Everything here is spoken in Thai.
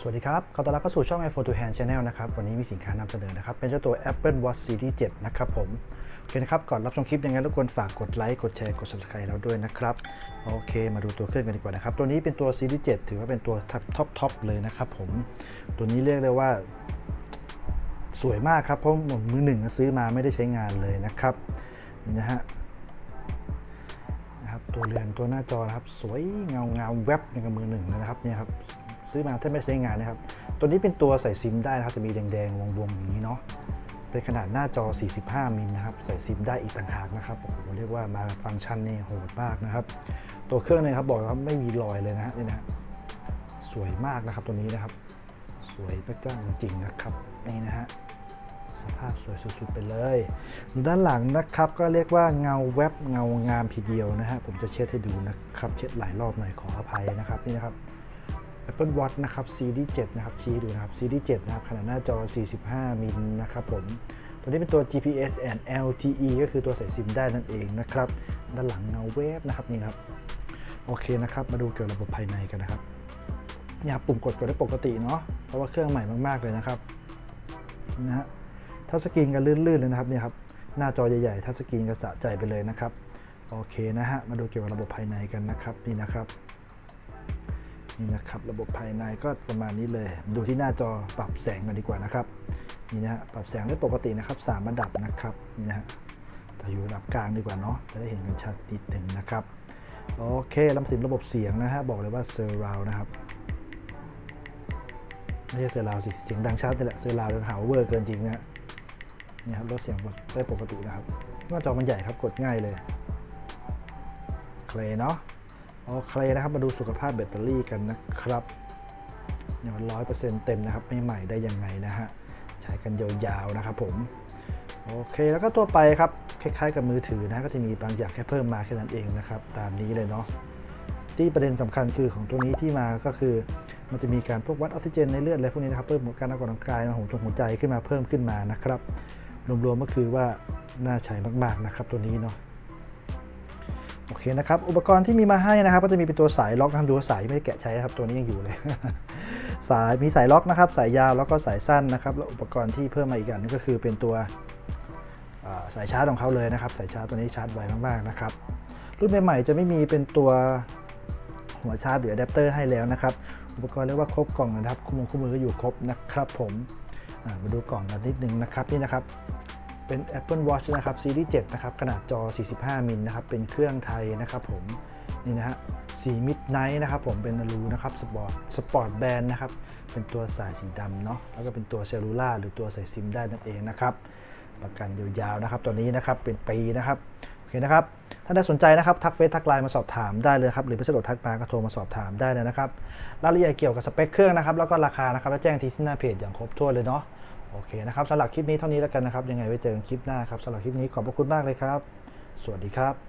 สวัสดีครับ ขอต้อนรับเข้าสู่ช่อง iPhone to Hand Channel นะครับ วันนี้มีสินค้านำเสนอนะครับ เป็นเจ้าตัว Apple Watch Series 7 นะครับผม โอเคนะครับ ก่อนรับชมคลิปยังไงรบกวนฝากกดไลค์ กดแชร์ กด subscribe เราด้วยนะครับ โอเค มาดูตัวเครื่องกันดีกว่านะครับ ตัวนี้เป็นตัว Series 7 ถือว่าเป็นตัวท็อปท็อปเลยนะครับผม ตัวนี้เรียกได้ว่า สวยมากครับ เพราะมือหนึ่งซื้อมาไม่ได้ใช้งานเลยนะครับ นี่นะฮะนะครับ ตัวเรือนตัวหน้าจอนะครับ สวยเงาเงาแวบในกับมือหนึ่งนะครับ เนี่ยครับ ซื้อมาถ้าไม่ใช้งานนะครับ ตัวนี้เป็นตัวใส่ซิมได้นะครับ จะมีแดงๆวงๆอย่างนี้เนาะ เป็นขนาดหน้าจอ 45 มิลนะครับ ใส่ซิมได้อีกต่างหากนะครับ โอ้โห เรียกว่ามาฟังก์ชันนี่โหดมากนะครับ ตัวเครื่องเนี่ยครับบอกว่าไม่มีรอยเลยนะฮะนี่นะฮะสวยมากนะครับตัวนี้นะครับ สวยพระจ้าจริงนะครับ นี่นะฮะสภาพสวยสุดๆไปเลย ด้านหลังนะครับก็เรียกว่าเงาแวบเงางามทีเดียวนะฮะผมจะเช็ดให้ดูนะครับ เช็ดหลายรอบหน่อยขออภัยนะครับนี่นะครับ Apple Watch นะครับ Series 7นะครับชี้ดูนะครับ Series 7นะครับขนาดหน้าจอ 45 มิลนะครับผมตัวนี้เป็นตัว GPS and LTE ก็คือตัวใส่ซิมได้นั่นเองนะครับด้านหลังเงาแวบนะครับนี่ครับโอเคนะครับ มาดูเกี่ยวกับระบบภายในกันนะครับเนี่ยครับปุ่มกดกดได้ปกติเนาะเพราะว่าเครื่องใหม่มากๆเลยนะครับนะฮะทัชสกรีนกันลื่นๆเลยนะครับเนี่ยครับหน้าจอใหญ่ๆทัชสกรีนก็สะใจไปเลยนะครับโอเคนะฮะมาดูเกี่ยวกับระบบภายในกันนะครับนี่นะครับ นี่นะครับระบบภายในก็ประมาณนี้เลย ดูที่หน้าจอปรับแสงกันดีกว่านะครับนี่นะฮะปรับแสงได้ปกตินะครับสามระดับนะครับนี่นะฮะแต่อยู่ระดับกลางดีกว่าเนาะจะได้เห็นกันชัดนิดหนึ่งนะครับโอเคแล้วมาถึงระบบเสียงนะฮะบอกเลยว่าเซอร์ราวนะครับไม่ใช่เซอร์ราวสิเสียงดังชัดนี่แหละเซอร์ราวจะหาวเวอร์เกินจริงนะฮะนี่ครับลดเสียงได้ปกตินะครับหน้าจอมันใหญ่ครับกดง่ายเลยเคลเนาะ โอเคนะครับ มาดูสุขภาพแบตเตอรี่กันนะครับเนี่ยมันร้อยเปอร์เซ็นต์เต็มนะครับ ไม่ใหม่ได้ยังไงนะฮะ ใช้กันยาวๆนะครับผม โอเคแล้วก็ตัวไปครับ คล้ายๆกับมือถือนะ ก็จะมีบางอย่างแค่เพิ่มมาแค่นั้นเองนะครับ ตามนี้เลยเนาะ ที่ประเด็นสำคัญคือของตัวนี้ที่มาก็คือ มันจะมีการพวกวัดออกซิเจนในเลือดอะไรพวกนี้นะครับ เพิ่มการออกกำลังกายของหัวใจขึ้นมาเพิ่มขึ้นมานะครับ รวมๆก็คือว่าน่าใช้มากๆนะครับตัวนี้เนาะ เคนะครับอุปกรณ์ที่มีมาให้นะครับ ก็จะมีเป็นตัวสายล็อกนะครับดูว่าสายไม่ได้แกะใช้ครับตัวนี้ยังอยู่เลย สายมีสายล็อกนะครับ สายยาวแล้วก็สายสั้นนะครับแล้วอุปกรณ์ที่เพิ่มมาอีกอันนึงก็คือเป็นตัวสายชาร์จของเขาเลยนะครับ สายชาร์จตัวนี้ชาร์จไวมากๆนะครับรุ่นใหม่ๆจะไม่มีเป็นตัวหัวชาร์จหรืออะแดปเตอร์ให้แล้วนะครับ อุปกรณ์เรียกว่าครบกล่องนะครับคู่มือคู่มือก็อยู่ครบนะครับผมมาดูกล่องกันนิดนึงนะครับนี่นะครับ เป็น Apple Watch นะครับ Series 7นะครับขนาดจอ 45 มิลนะครับเป็นเครื่องไทยนะครับผมนี่นะฮะสี Midnight นะครับผมเป็นอลูนะครับสปอร์ตสปอร์ตแบนนะครับเป็นตัวสายสีดำเนาะแล้วก็เป็นตัวเซลลูล่าหรือตัวใส่ซิมได้นั่นเองนะครับประกันยาวๆนะครับตัวนี้นะครับเป็นปีนะครับโอเคนะครับถ้าได้สนใจนะครับทักเฟซทักไลน์มาสอบถามได้เลยครับหรือไม่สะดวกทักมาก็โทรมาสอบถามได้เลยนะครับรายละเอียดเกี่ยวกับสเปคเครื่องนะครับแล้วก็ราคานะครับแล้วแจ้งที่หน้าเพจอย่างครบถ้วนเลยเนาะ โอเคนะครับสำหรับคลิปนี้เท่านี้แล้วกันนะครับ ยังไงไว้เจอกันคลิปหน้าครับสำหรับคลิปนี้ขอบพระคุณมากเลยครับ สวัสดีครับ